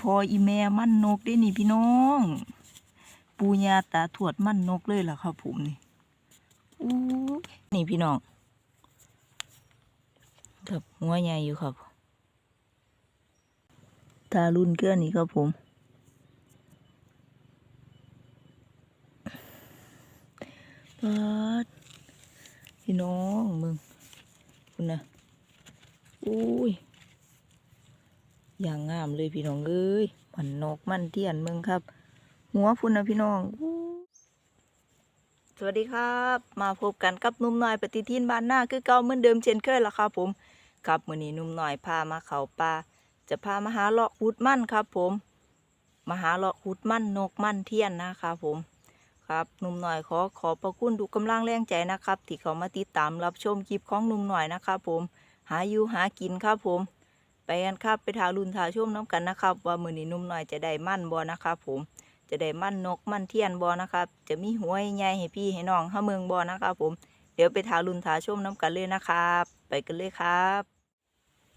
พออีแม่มั่นนกได้นี่พี่น้อง ปูญาตาทวดมั่นนกเลยล่ะครับผมนี่อู้นี่พี่น้องครับหัวใหญ่อยู่ครับตารุ่นเกลือนี่ครับผมปาดพี่น้องมึงคุณนะอุ้ย อย่างงามเลยพี่น้องเอ้ยมันนกมันเทียนมึงครับ หัวพุ่นนะพี่น้อง สวัสดีครับ มาพบกันกับนุ่มหน่อยปฏิทินบ้านหน้าคือเก่าเหมือนเดิมเช่นเคยละครับผมกับมือนี้นุ่มหน่อยพามาเขาป่าจะพามาหาเลาะอุดมันครับ ผมมาหาเลาะอุดมันนกมันเทียนนะครับผมครับหนุ่มหน่อยขอขอบพระคุณทุกกำลังแรงใจนะครับ ที่เขามาติดตามรับชมคลิปของหนุ่มหน่อยนะครับผม หาอยู่หากินครับผม ไปกันครับไปทารุนทาชุ่มน้ำกันนะครับ ว่ามือนี้นุ่มหน่อยจะได้มั่นบอนะครับผมจะได้มั่นนกมั่นเทียนบอนะครับ จะมีหัวใหญ่ให้พี่ให้น้องห้าเมืองบอนะครับผมเดี๋ยวไปทารุนทาชุ่มน้ำกันเลยนะครับ ไปกันเลยครับ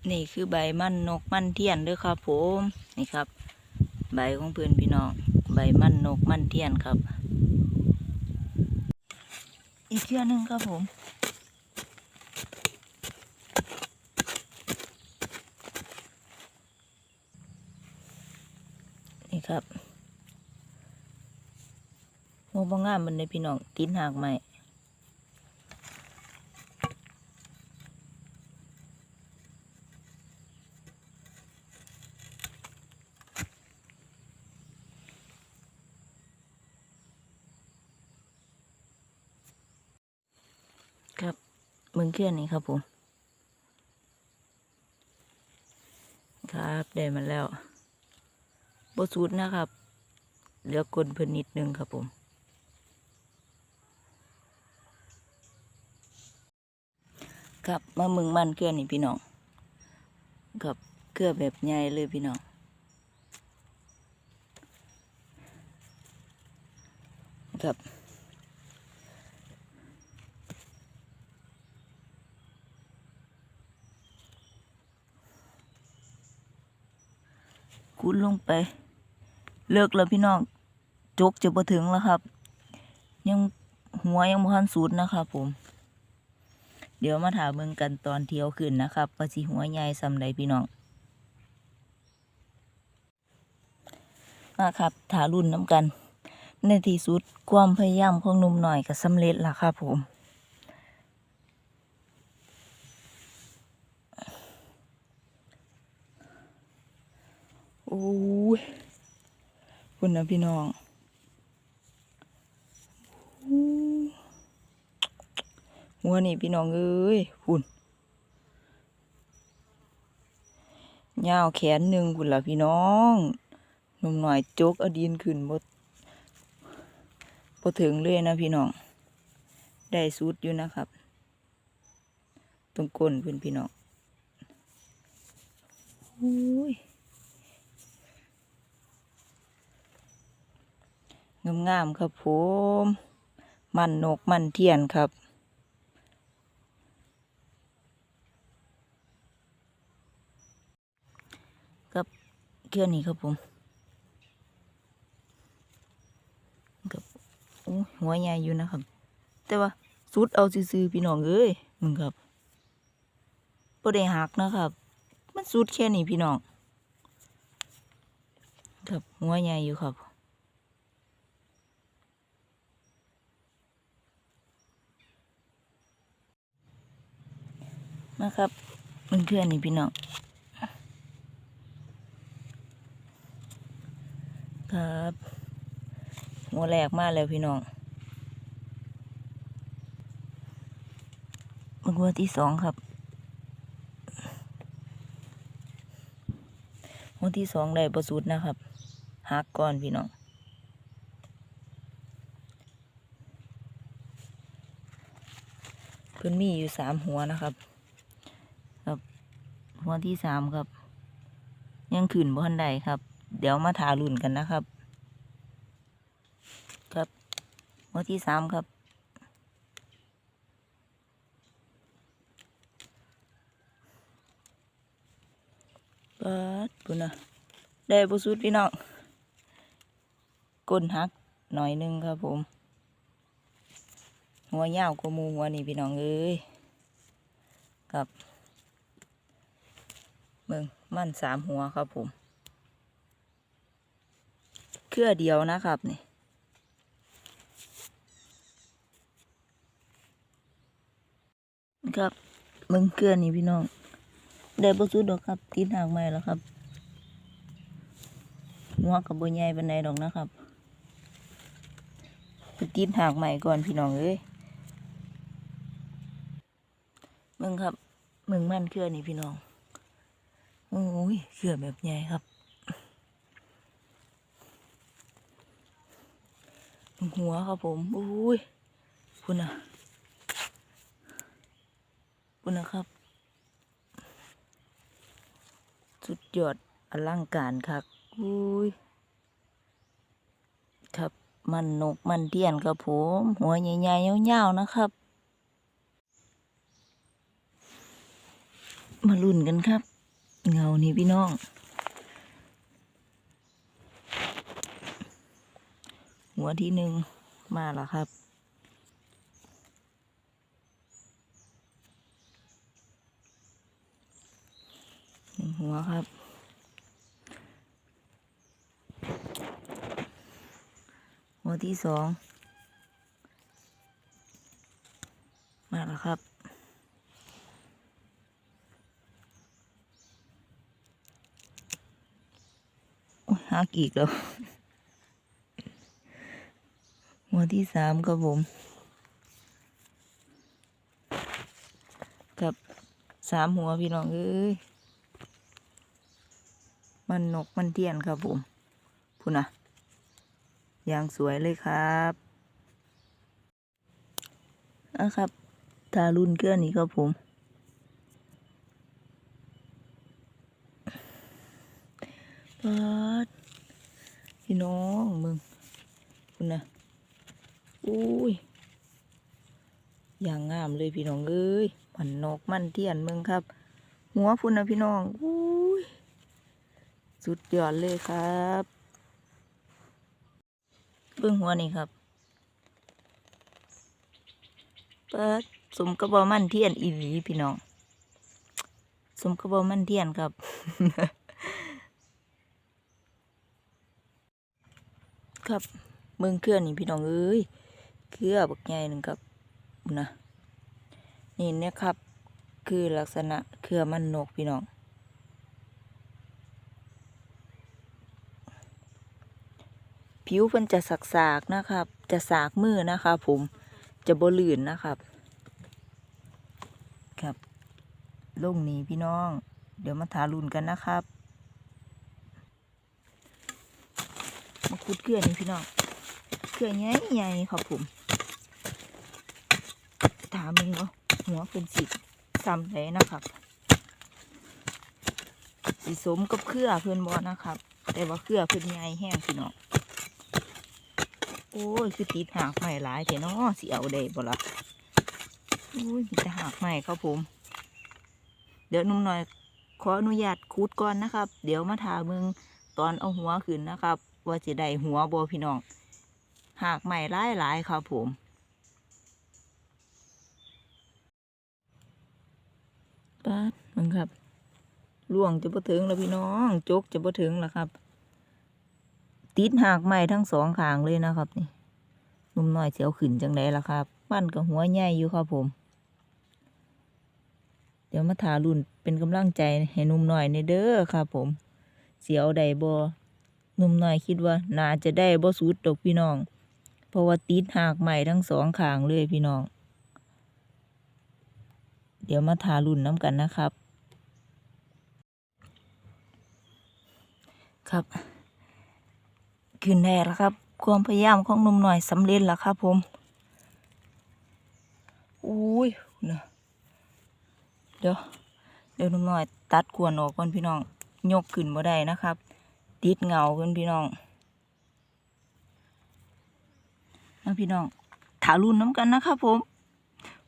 นี่คือใบมั่นนกมั่นเทียนเด้วยครับ ผมนี่ครับ ใบของเพื่อนพี่น้อง ใบมั่นนกมั่นเทียนครับ อีกเชือหนึ่งครับผม นี่ครับโม บงามมันในพี่น้องตินหากใหมครับมึงเคลื่อนนี่ครับผมครับได้มาแล้วบสูดนะครับ เหลือกลเพิ่นนิดนึงครับผม ครับมามึงมันเกลือนี่พี่น้องกับเกลือแบบใหญ่เลยพี่น้องครับกุดลงไป เลิกแล้วพี่น้องจกจะมาถึงแล้วครับ ยังหัวยังบ่ทันสุดนะครับผม เดี๋ยวมาถามเมืองกันตอนเที่ยวขึ้นนะครับว่าสิหัวใหญ่ซำใดพี่น้องมาครับถารุ่นน้ำกัน ในที่สุดความพยายามของหนุ่มหน่อยก็สำเร็จแล้วครับผมโอ้ยคุณนะพี่น้องอ หัวนี่พี่น้องเอ้ยคุณยาวแขนหนึ่งคุณล่ะพี่น้องหนุ่มหน่อยจกอดินขึ้นบดบถึงเลยนะพี่น้อง ได้สุดอยู่นะครับ ตรงก้นเพื่อนพี่น้องอุ้ยงามๆครับผม มันนกมันเทียนครับ เกลือนี้ครับผมกับหัวใหญ่อยู่นะครับ แต่ว่าสุดเอาซื่อพี่น้องเอ้ยมึงครับบ่ได้หักนะครับ มันสุดแค่นี้พี่น้องครับหัวใหญ่อยู่ครับนะครับมันเพื่อนนี่พี่น้อง ครับ หัวแรกมากแล้วพี่น้องมันหัวที่สองครับ หัวที่สองได้ประสุดนะครับหักก่อนพี่น้องเพิ่นมีอยู่สามหัวนะครับครับหัวที่สามครับ ยังขึ้นบ่ทันใดครับ เดี๋ยวมาถารุ่นกันนะครับ ครับหัวที่สามครับปิดปุ่นนะได้บ่สุดพี่น้องก้นหักหน่อยหนึงครับผม หัวยาวกว่ามูหัวนี่พี่น้องเอ้ยครับเบิ่งมันสามหัวครับผม เครือเดียวนะครับนี่ครับมึงเกลือนี่พี่น้องได้บ่สุดดอกครับตีนหางใหม่แล้วครับหัวกับบ่ใหญ่เปานใดดอกนะครับไปตีนหางใหม่ก่อนพี่น้องเอ้ยมึงครับมึงมันเกลือนี่พี่น้องโอ้ยเกลือแบบใหญ่ครับมึง หัวครับผมโอ้ยคุณน่ะคุณนะครับ สุดยอดอลังการครับอุ้ยครับมันนกมันเทียนครับผม หัวใหญ่ๆยาๆนะครับ มาลุ้นกันครับ เงานี่พี่น้อง หัวที่หนึ่งมาแล้วครับ หนึ่งหัวครับ หัวที่สองมาแล้วครับโอ้ยหากีกแล้ว หัว ที่สามครับผม กับสามหัวพี่น้องเอ้ย มันนกมันเทียนครับผมพูนะอย่างสวยเลยครับอะครับ ทารุนเกลือนี่ครับผมปัดพี่น้องมึงคุณนะอุ้ย อย่างงามเลยพี่น้องเอ้ยมันนกมันเทียนมึงครับ หัวพุ่นนะพี่น้องอุ้ยสุดยอดเลยครับเบื้องหัวนี่ครับเปิดสมกระบอกมันเทียนอีหลีพี่น้อง สมกระบอกมันเทียนครับครับเมืองเคลื่อนนี่พี่น้องเอ้ยเครื่อบักใหญ่หนึ่งครับ นะนี่เนี่ยครับ คือลักษณะเครือมันนกพี่น้อง ผิวเพิ่นจะสักๆนะครับ จะสากมือนะครับผมจะบลื่นนะครับ ครับลงนี้พี่น้อง เดี๋ยวมาทารุนกันนะครับมาคุดเกลือนี่พี่น้องเกลือใหญ่ใหญ่ๆครับผม ถามมึงเนาะหัวเป็นสิซ้ำเลยนะครับ สีสมกับเครือเพื่อนบอนะครับ แต่ว่าเครือเพื่อนใหญ่แห้งพี่น้องโอ้ยคือติดหากใหม่หลายเถอะเนาะสิเอาได้บ่ละโอ้ยมีแต่หากใหม่ครับผม เดี๋ยวนุ่มหน่อยขออนุญาตคูดก่อนนะครับ เดี๋ยวมาถามมึงตอนเอาหัวขึ้นนะครับ ว่าจะได้หัวบ่พี่น้องหากใหม่หลายหลายครับผม ป้าดมึงครับล่วงจะบ่ถึงแล้วพี่น้องจกจะบ่ถึงแล้วครับ ติดหากไม้ทั้งสองขางเลยนะครับ นี่หนุ่มน้อยเสียวขึ้นจังไดล่ะครับมันกับหัวใหญ่อยู่ครับผม เดี๋ยวมาถารุ่นเป็นกำลังใจให้หนุ่มน้อยในเด้อครับผม เสียวใดบ่หนุ่มน้อยคิดว่าน่าจะได้บ่สุดดอกพี่น้อง เพราะว่าติดหากไม้ทั้งสองขางเลยพี่น้อง เดี๋ยวมาถารุ่นน้ำกันนะครับ ครับขึ้นได้แล้วครับ ความพยายามของนุ่มหน่อยสำเร็จแล้วครับผมอุ้ยนะเดี๋ยวเดี๋ยวนุ่มหน่อยตัดกวนออกก่อนพี่น้องยกขึ้นบ่ได้นะครับติดเงาเพื่อนพี่น้องนะพี่น้องถารุนน้ำกันนะครับผม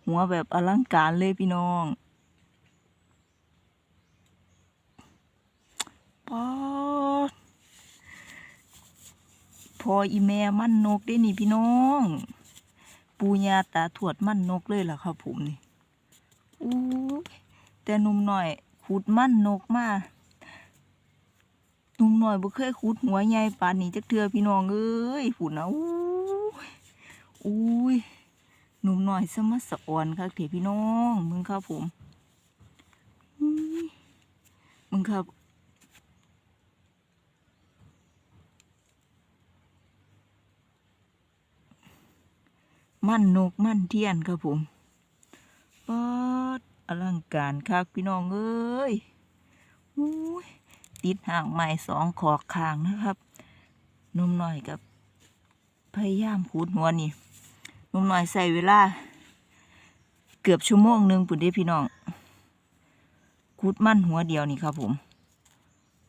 หัวแบบอลังการเลยพี่น้องปอดพออีแม่มั่นนกได้นี่พี่น้อง ปูยาตาถวดมั่นนกเลยล่ะครับผมนี่อู้แต่หนุ่มหน่อยขุดมั่นนกมาหนุ่มหน่อยบ่เคยขุดหัวใหญ่ปานนี้จักเทือพี่น้องเอ้ยฝุ่นนะอู้อู้ย หนุ่มหน่อยสมัสะอ่อนครับเถพี่น้องมึงครับผมมึงครับมั่นนกมั่นเทียนครับผมปอดอลังการคักพี่น้องเอ้ยติดห่างใหม่สองขอกคางนะครับหนุ่มหน่อยกับพยายามพูดหัวนี่ นุ่มหน่อยใส่เวลา เกือบชั่วโมงหนึ่งปุ่นเด้พี่น้องคูดมั่นหัวเดียวนี่ครับผม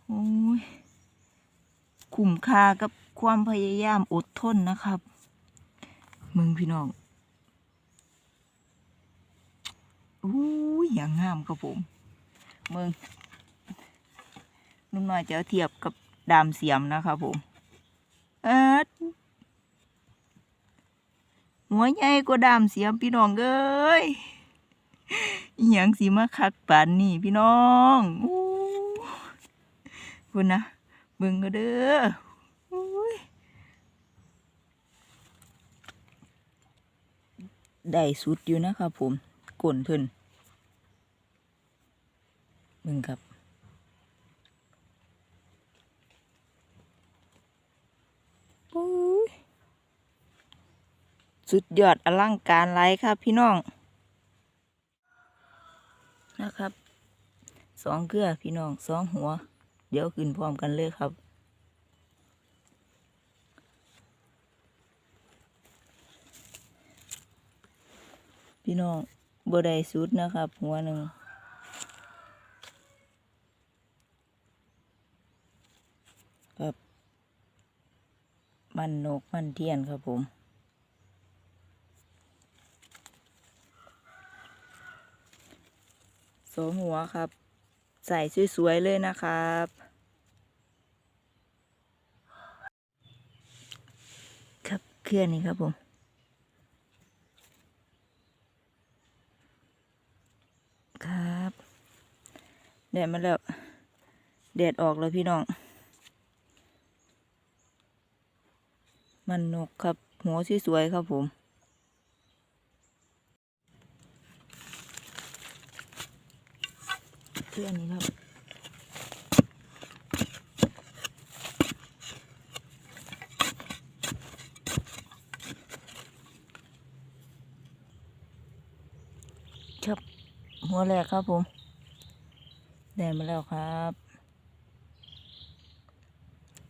โอ้ยคุ้มค่ากับความพยายามอดทนนะครับ มึงพี่น้องอู้ยอย่างงามครับผม มึงนุ่มน้อยจะเอเทียบกับดามเสียมนะครับผม เอิด หัวใหญ่กว่าดามเสียมพี่น้องเอ้ยอหย่างสีมาคักปานนี่พี่น้องอู้คุณนะเบิ่งก็เด้ออุ้ยได้สุดอยู่นะครับผมก่นเพิ่นมึงครับโอ้ย สุดยอดอลังการไรครับพี่น้อง นะครับสองเกลือพี่น้องสองหัว เดี๋ยวขึ้นพร้อมกันเลยครับพี่น้องบ่ได้สุดนะครับ หัวหนึ่งครับ มันนกมันเทียนครับผม สองหัวครับ ใส่สวยๆเลยนะครับ ครับเคลื่อนนี้ครับผมครับแดดมาแล้วแดดออกแล้วพี่น้อง มันนกครับ หัวสวยๆครับผม เพื่อนนี้ครับครับหัวแรกครับผม ได้มาแล้วครับ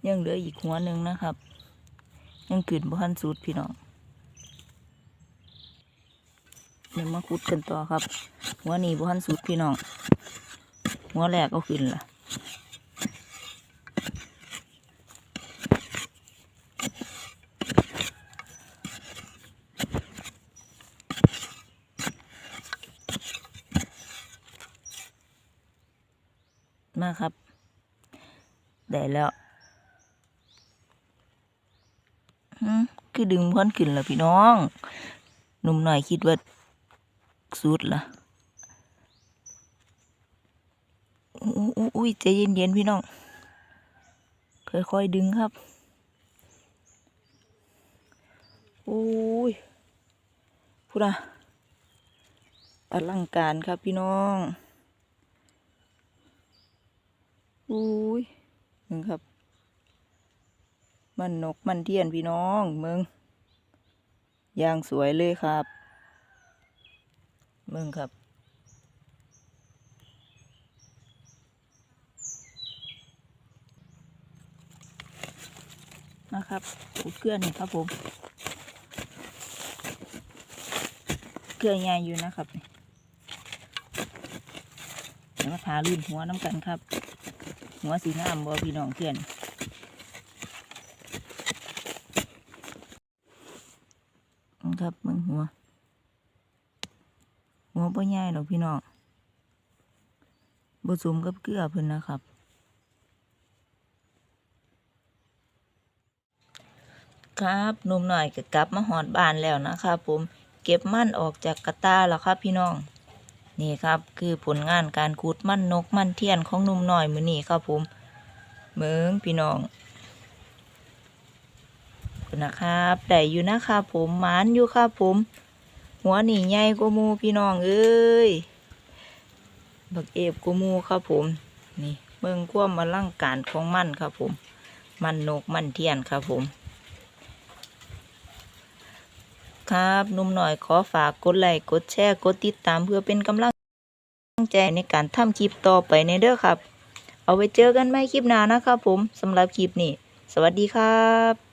ยังเหลืออีกหัวหนึ่งนะครับ ยังขืนบ้านสูตรพี่น้องเดี๋ยวมาขุดกันต่อครับ หัวนี้บ้านสูตรพี่น้อง หัวแรกก็ขึ้นละมาครับ ได้แล้วคือดึงพ้นขึ้นล้วพี่น้อง หนุ่มหน่อยคิดว่าสุดละ อุ้ยใจเย็นๆพี่น้องค่อยๆดึงครับอุ้ยพูดอะอลังการครับพี่น้องอุ้ยมึงครับ มันนกมันเทียนพี่น้องมึงอย่างสวยเลยครับ มึงครับ นะครับขุดเกลือนี่ครับผม เกลือใหญ่อยู่นะครับเดี๋ยวมาทาลื่นหัวน้ำกันครับ หัวสีงามบ่พี่น้องเพื่อนครับมึงหัว หัวบ่ใหญ่หรอกพี่น้องผสมกับเกลือเพิ่นนะครับ ครับหนุ่มหน่อยก็กลับมาหอดบ้านแล้วนะครับผมเก็บมันออกจากกระตาแล้วครับพี่น้อง นี่ครับคือผลงานการคูดมันนกมันเทียนของหนุ่มหน่อยมือนี้ครับผมเมืองพี่น้องคุณนะครับได้อยู่นะครับผมหมานอยู่ครับผม หัวหนีใหญ่กว่าหมูพี่น้องเอ้ยบักเอฟกว่าหมูครับผมนี่เมืองความอลังการของมันครับผม มันนกมันเทียนครับผม ครับนุ่มหน่อยขอฝากกดไลค์กดแชร์กดติดตามเพื่อเป็นกำลังใจในการทำคลิปต่อไปในเด้อครับ เอาไว้เจอกันใหม่คลิปหน้านะครับผมสำหรับคลิปนี้ สวัสดีครับ